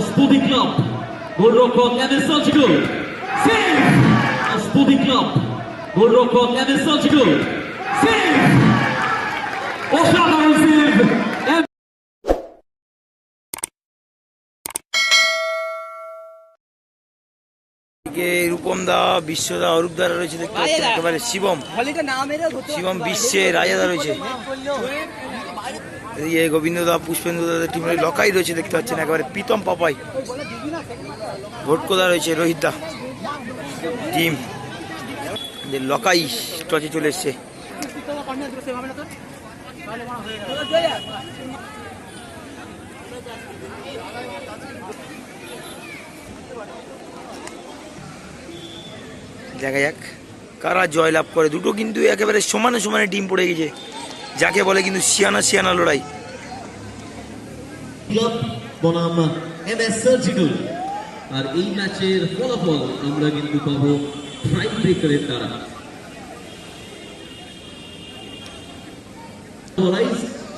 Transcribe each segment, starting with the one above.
Studi Club, Goldrokok MS Surgical. Save! Studi Club, Goldrokok MS Surgical. Save! Osha Baruzi! এদিকে রূপম দা বিশ্বদা অরূপ দ্বারা রয়েছে দেখতে পাচ্ছেন একেবারে শিবম। শিবম বিশ্বে রাজাদা রয়েছে। এদিকে গোবিন্দ দা পুষ্পেন্দু দাদের টিমের লকাই রয়েছে দেখতে পাচ্ছেন একেবারে প্রীতম পাপাই। ভোটকোদা রয়েছে রোহিত দা টিম যে লকাই টচে চলে এসছে। দেখা যাক। কারা জয়লাভ করে? দুটো কিন্তু একেবারে সমানে সমানে টিম পড়ে গেছে। যাকে বলে কিন্তু সিয়ানা সিয়ানা লড়াই। আর এই ম্যাচের ফলাফল আমরা কিন্তু পাবো ব্রেকারের দ্বারা।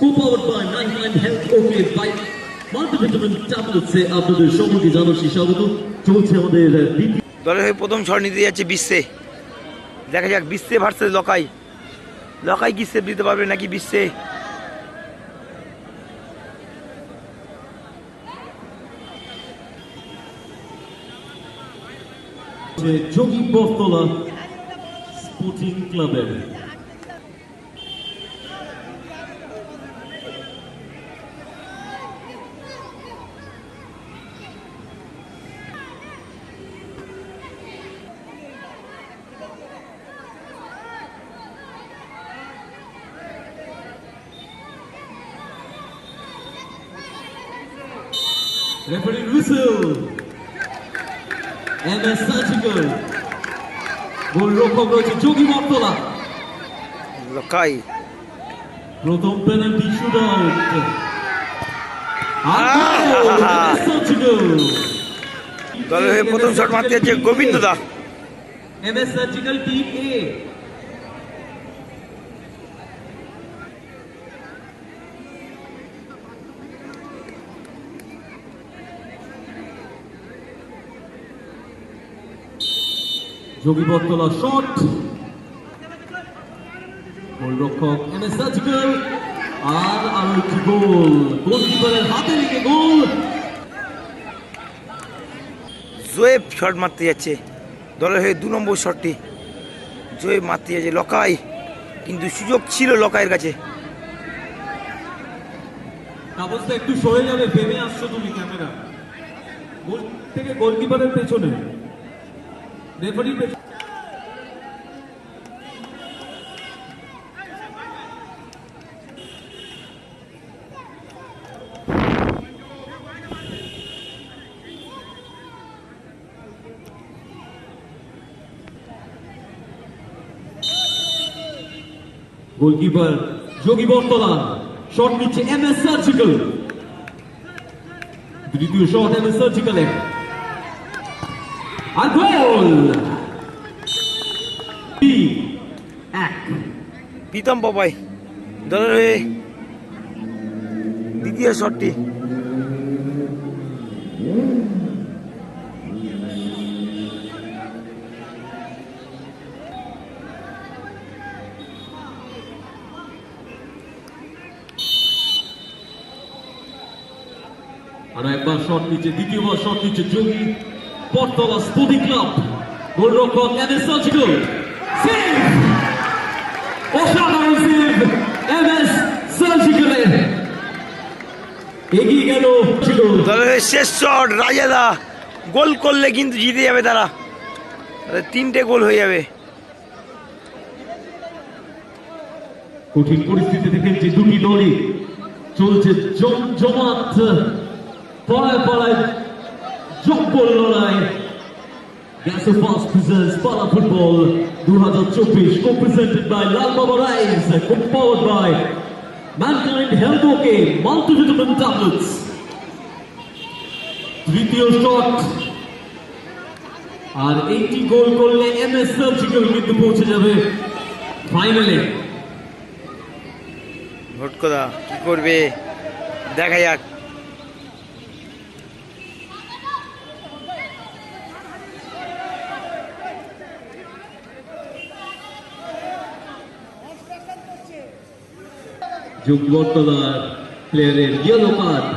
Co-powered by 99 Health OK by multivitamin ট্যাবলেটসে আপনাদের সকলকে জানাচ্ছি স্বাগত। চলছে আমাদের দ্বিতীয় দলের হয়ে প্রথম স্বর নিতে যাচ্ছে বিশ্বে। দেখা যাক, বিশ্বে ভার্সেস লকাই। লকাই কি সেভ দিতে পারবে নাকি বিশ্বে? যোগী বস্তলা স্পোর্টিং ক্লাবের। Referee whistle. MS Surgical. গোলরক্ষক রয়েছে যোগী বর্তলা লকাই প্রথম পেনাল্টি শুট আউট! দলের প্রথম শট মারতে যাচ্ছে গোবিন্দ দা এমএস সার্জিক্যাল টিম এ যোগী বত্তলা শট। গোলরক্ষক আর আরও একটি গোল। গোলকিপারের হাতে লেগে গোল। জোয়েব শট মারতে যাচ্ছে। দলের হয়ে দু নম্বর শটটি জোয়েব মারতে যাচ্ছে লকাই। কিন্তু সুযোগ ছিল লকাইয়ের কাছে। একটু সরে যাবে ভেবে আসছো তুমি ক্যামেরা। গোল থেকে গোলকিপারের পেছনে। রেফারির পেছনে গোলকিপার যোগী বর্তলা শট নিচ্ছে এম এস সার্জিক্যাল দ্বিতীয় শট এম এস সার্জিক্যালের আর গোল এক। প্রীতম পাপাই দলের দ্বিতীয় শটটি। আর একবার শট নিচ্ছে দ্বিতীয়বার শট নিচ্ছে যোগী বর্তলা স্পোর্টিং ক্লাব গোলরক্ষক এম এস সার্জিক্যাল অসাধারণ সেভ এম এস সার্জিক্যালের এগিয়ে গেল দলের শেষ শট রাজাদা গোল করলে কিন্তু জিতে যাবে তারা। তিনটে গোল হয়ে যাবে। কঠিন পরিস্থিতি থেকে যে দুটি দলই চলছে জমজমাট পাড়ায় পাড়ায় জব্বল লড়াই গ্যাসো ফাস্ট প্রেজেন্টস পাড়া ফুটবল দু হাজার চব্বিশ presented by Lal Baba rice co powered by Mankind health okay multivitamin tablets তৃতীয় শট আর এইটি গোল করলে এম এস সার্জিক্যাল কিন্তু পৌঁছে যাবে ফাইনালে ভোটকোদা কি করবে? দেখা যাক। যুগবর্তলার প্লেয়ারের yellow card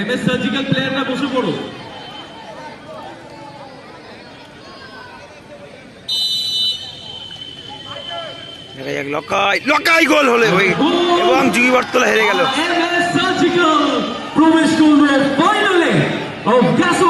M S surgical প্লেয়াররা বসে পড়ো। দেখা যাক লকাই লকাই গোল হলে হয়ে এবং যুগি বটতলা হেরে গেল। প্রবেশ করবে ফাইনালে ও Gaso